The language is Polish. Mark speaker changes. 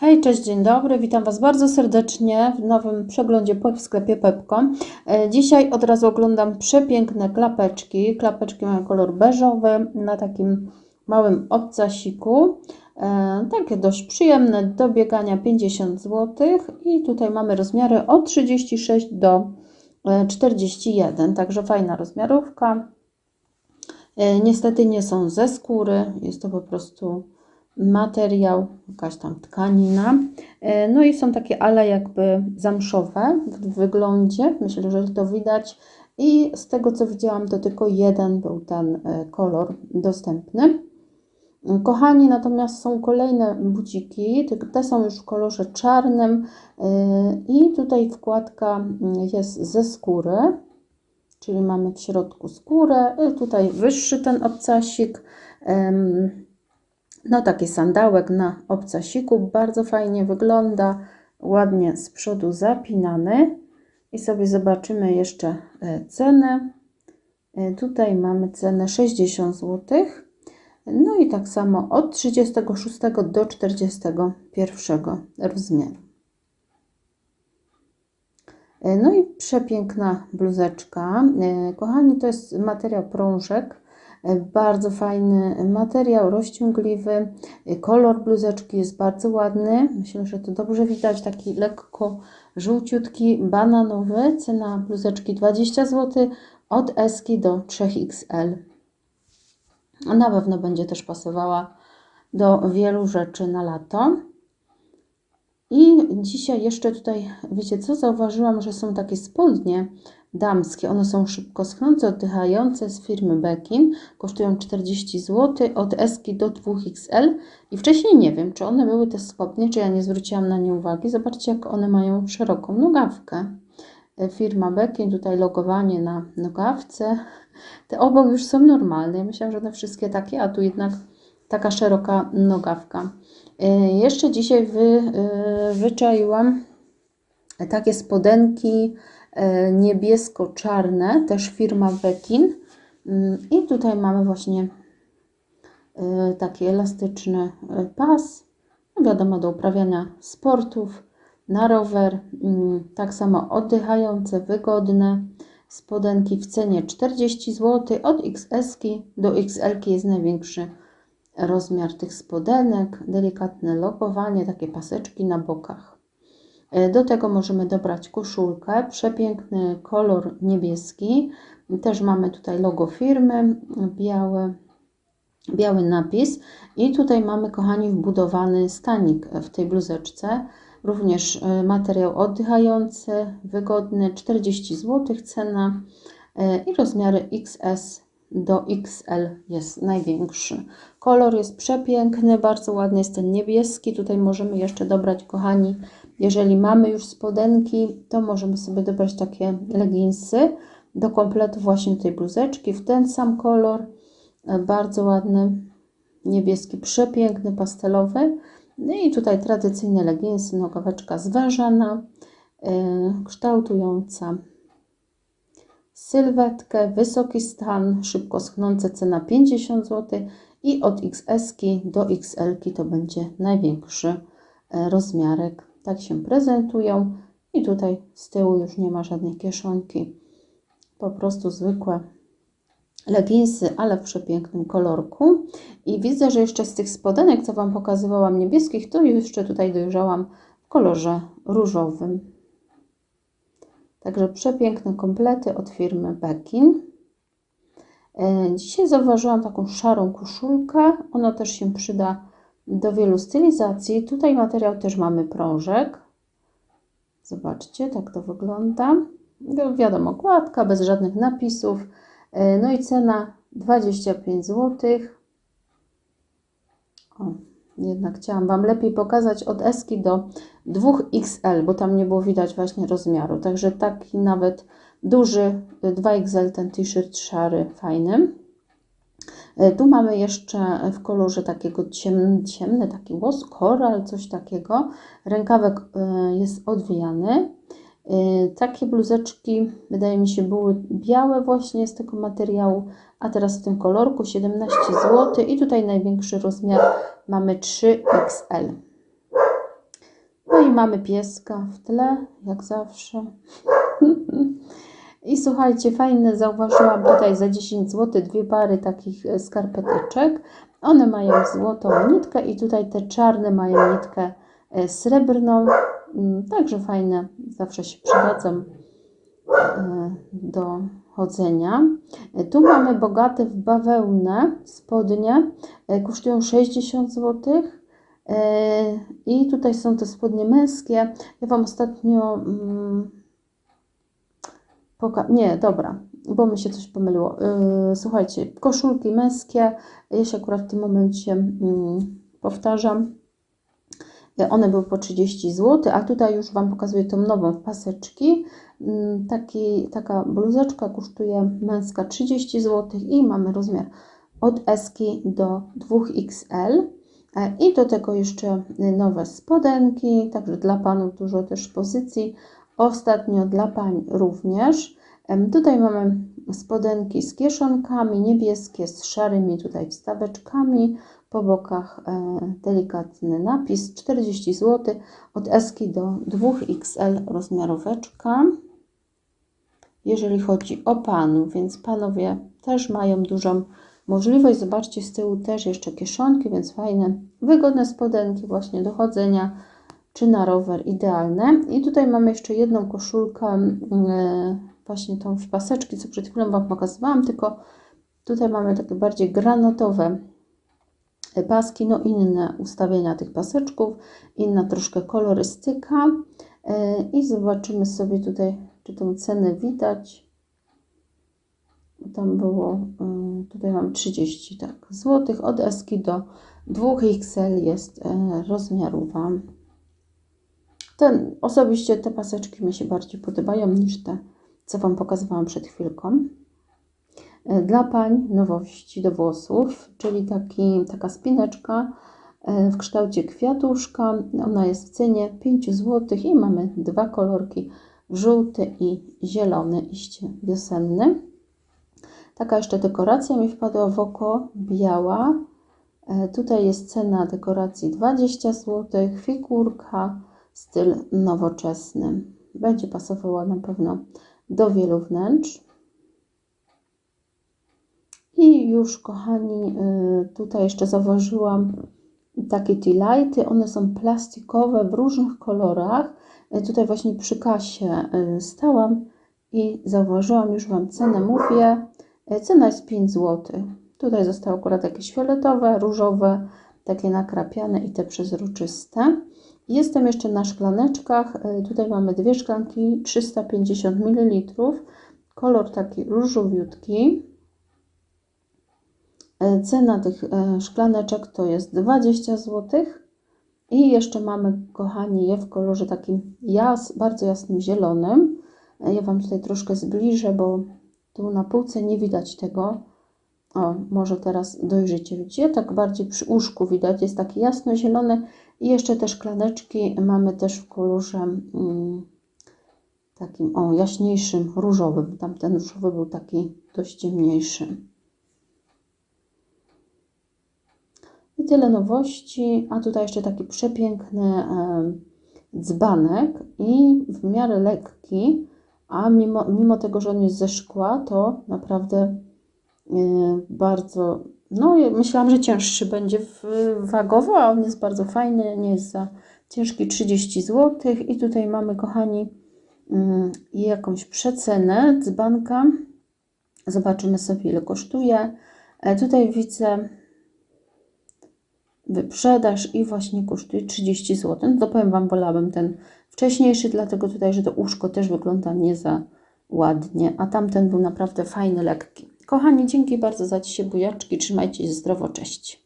Speaker 1: Hej, cześć, dzień dobry. Witam Was bardzo serdecznie w nowym przeglądzie w sklepie Pepko. E, Dzisiaj od razu oglądam przepiękne klapeczki. Klapeczki mają kolor beżowy na takim małym obcasiku. E, Takie dość przyjemne do biegania 50 zł. I tutaj mamy rozmiary od 36 do e, 41, także fajna rozmiarówka. E, Niestety nie są ze skóry, jest to po prostu materiał, jakaś tam tkanina. E, No i są takie ale jakby zamszowe w wyglądzie. Myślę, że to widać. I z tego co widziałam, to tylko jeden był ten e, kolor dostępny. Kochani, natomiast są kolejne buciki. Te są już w kolorze czarnym. e, I tutaj wkładka mm, jest ze skóry. Czyli mamy w środku skórę. Tutaj wyższy ten obcasik. No taki sandałek na obcasiku, bardzo fajnie wygląda, ładnie z przodu zapinany. I sobie zobaczymy jeszcze e, cenę. E, Tutaj mamy cenę 60 zł. No i tak samo od 36 do 41 rozmiaru. E, No i przepiękna bluzeczka. Kochani, to jest materiał prążek. Bardzo fajny materiał, rozciągliwy. Kolor bluzeczki jest bardzo ładny. Myślę, że to dobrze widać. Taki lekko żółciutki, bananowy. Cena bluzeczki 20 zł od S do 3XL. Na pewno będzie też pasowała do wielu rzeczy na lato. I dzisiaj jeszcze tutaj, wiecie co, zauważyłam, że są takie spodnie damskie. One są szybko schnące, oddychające z firmy Beckin. Kosztują 40 zł od S do 2XL. I wcześniej nie wiem, czy one były te spodnie, czy ja nie zwróciłam na nie uwagi. Zobaczcie, jak one mają szeroką nogawkę. E, Firma Beckin, tutaj logowanie na nogawce. Te obok już są normalne. Ja myślałam, że one wszystkie takie, a tu jednak taka szeroka nogawka. E, Jeszcze dzisiaj wy, e, wyczaiłam takie spodenki niebiesko-czarne, też firma Beckin. Mm, I tutaj mamy właśnie e, taki elastyczny e, pas, no wiadomo, do uprawiania sportów, na rower. Mm, Tak samo oddychające, wygodne spodenki w cenie 40 zł. Od XS do XL jest największy rozmiar tych spodenek, delikatne lokowanie, takie paseczki na bokach. E, Do tego możemy dobrać koszulkę, przepiękny kolor niebieski. Też mamy tutaj logo firmy, biały, napis. I tutaj mamy, kochani, wbudowany stanik w tej bluzeczce. Również e, materiał oddychający, wygodny, 40 zł cena e, i rozmiary XS do XL jest największy. Kolor jest przepiękny, bardzo ładny jest ten niebieski. Tutaj możemy jeszcze dobrać, kochani, jeżeli mamy już spodenki, to możemy sobie dobrać takie leginsy do kompletu właśnie tej bluzeczki w ten sam kolor. Bardzo ładny, niebieski, przepiękny, pastelowy. No i tutaj tradycyjne leginsy, nogaweczka zwężana, yy, kształtująca sylwetkę, wysoki stan, szybko schnące cena 50 zł i od XS do XL to będzie największy e, rozmiarek. Tak się prezentują i tutaj z tyłu już nie ma żadnej kieszonki. Po prostu zwykłe leginsy, ale w przepięknym kolorku. I widzę, że jeszcze z tych spodenek, co Wam pokazywałam niebieskich, to jeszcze tutaj dojrzałam w kolorze różowym. Także przepiękne komplety od firmy Beckin. E, Dzisiaj zauważyłam taką szarą koszulkę. Ona też się przyda do wielu stylizacji. Tutaj materiał też mamy prążek. Zobaczcie, tak to wygląda. Wiadomo, gładka, bez żadnych napisów. E, No i cena 25 zł. O, jednak chciałam Wam lepiej pokazać od S do 2XL, bo tam nie było widać właśnie rozmiaru. Także taki nawet duży 2XL, ten t-shirt szary, fajny. E, Tu mamy jeszcze w kolorze takiego ciem, ciemny, taki łos, koral, coś takiego. Rękawek e, jest odwijany. Takie bluzeczki, wydaje mi się, były białe właśnie z tego materiału, a teraz w tym kolorku 17 zł i tutaj największy rozmiar mamy 3XL. Mamy pieska w tle, jak zawsze. I słuchajcie, fajne, zauważyłam tutaj za 10 zł dwie pary takich e, skarpeteczek. One mają złotą nitkę i tutaj te czarne mają nitkę e, srebrną. Mm, Także fajne, zawsze się przydadzą e, do chodzenia. Tu mamy bogate w bawełnę spodnie, kosztują 60 zł. I tutaj są te spodnie męskie. Ja Wam ostatnio mm, Poka- nie, dobra, bo mi się coś pomyliło. Yy, słuchajcie, koszulki męskie, ja się akurat w tym momencie mm, powtarzam. Yy, One były po 30 zł, a tutaj już Wam pokazuję tą nową w paseczki. Yy, Taki, taka bluzeczka kosztuje męska 30 zł i mamy rozmiar od S do 2XL. E, I do tego jeszcze y, nowe spodenki, także dla panów dużo też pozycji. Ostatnio dla pań również. Em, Tutaj mamy spodenki z kieszonkami, niebieskie z szarymi tutaj wstaweczkami. Po bokach e, delikatny napis 40 zł od S do 2XL rozmiaróweczka. Jeżeli chodzi o panów, więc panowie też mają dużą możliwość. Zobaczcie z tyłu też jeszcze kieszonki, więc fajne, wygodne spodenki właśnie do chodzenia czy na rower idealne. I tutaj mamy jeszcze jedną koszulkę, e, właśnie tą w paseczki, co przed chwilą Wam pokazywałam, tylko tutaj mamy takie bardziej granatowe paski, no inne ustawienia tych paseczków, inna troszkę kolorystyka. E, I zobaczymy sobie tutaj, czy tą cenę widać. Tam było, y, tutaj mam 30 tak, złotych. Od eski do 2XL jest e, rozmiarowa. Ten, osobiście te paseczki mi się bardziej podobają niż te, co Wam pokazywałam przed chwilką. E, Dla pań nowości do włosów, czyli taki, taka spineczka w kształcie kwiatuszka. Ona jest w cenie 5 zł i mamy dwa kolorki, żółty i zielony, iście wiosenny. Taka jeszcze dekoracja mi wpadła w oko, biała. E, Tutaj jest cena dekoracji 20 zł, figurka, styl nowoczesny. Będzie pasowała na pewno do wielu wnętrz. I już, kochani, y, tutaj jeszcze zauważyłam takie tea-lighty. One są plastikowe w różnych kolorach. Y, Tutaj właśnie przy kasie stałam i zauważyłam, już Wam cenę mówię. Y, Cena jest 5 zł. Tutaj zostały akurat jakieś fioletowe, różowe, takie nakrapiane i te przezroczyste. Jestem jeszcze na szklaneczkach. Y, Tutaj mamy dwie szklanki, 350 ml. Kolor taki różowiutki. E, Cena tych e, szklaneczek to jest 20 zł. I jeszcze mamy, kochani, je w kolorze takim jas, bardzo jasnym zielonym. Ja Wam tutaj troszkę zbliżę, bo tu na półce nie widać tego. O, może teraz dojrzycie. Widzicie? Tak bardziej przy uszku widać. Jest taki jasno-zielony. I jeszcze te szklaneczki mamy też w kolorze mm, takim, o, jaśniejszym, różowym. Tamten różowy był taki dość ciemniejszy. I tyle nowości, a tutaj jeszcze taki przepiękny dzbanek i w miarę lekki, a mimo, mimo tego, że on jest ze szkła, to naprawdę e, bardzo, no myślałam, że cięższy będzie wagowo, a on jest bardzo fajny, nie jest za ciężki 30 zł i tutaj mamy, kochani, mm, jakąś przecenę dzbanka. Zobaczymy sobie, ile kosztuje. E, Tutaj widzę wyprzedaż i właśnie kosztuje 30 zł. No to powiem Wam, wolałabym ten wcześniejszy, dlatego tutaj, że to łóżko też wygląda nie za ładnie, a tamten był naprawdę fajny, lekki. Kochani, dzięki bardzo za dzisiaj bujaczki. Trzymajcie się zdrowo, cześć.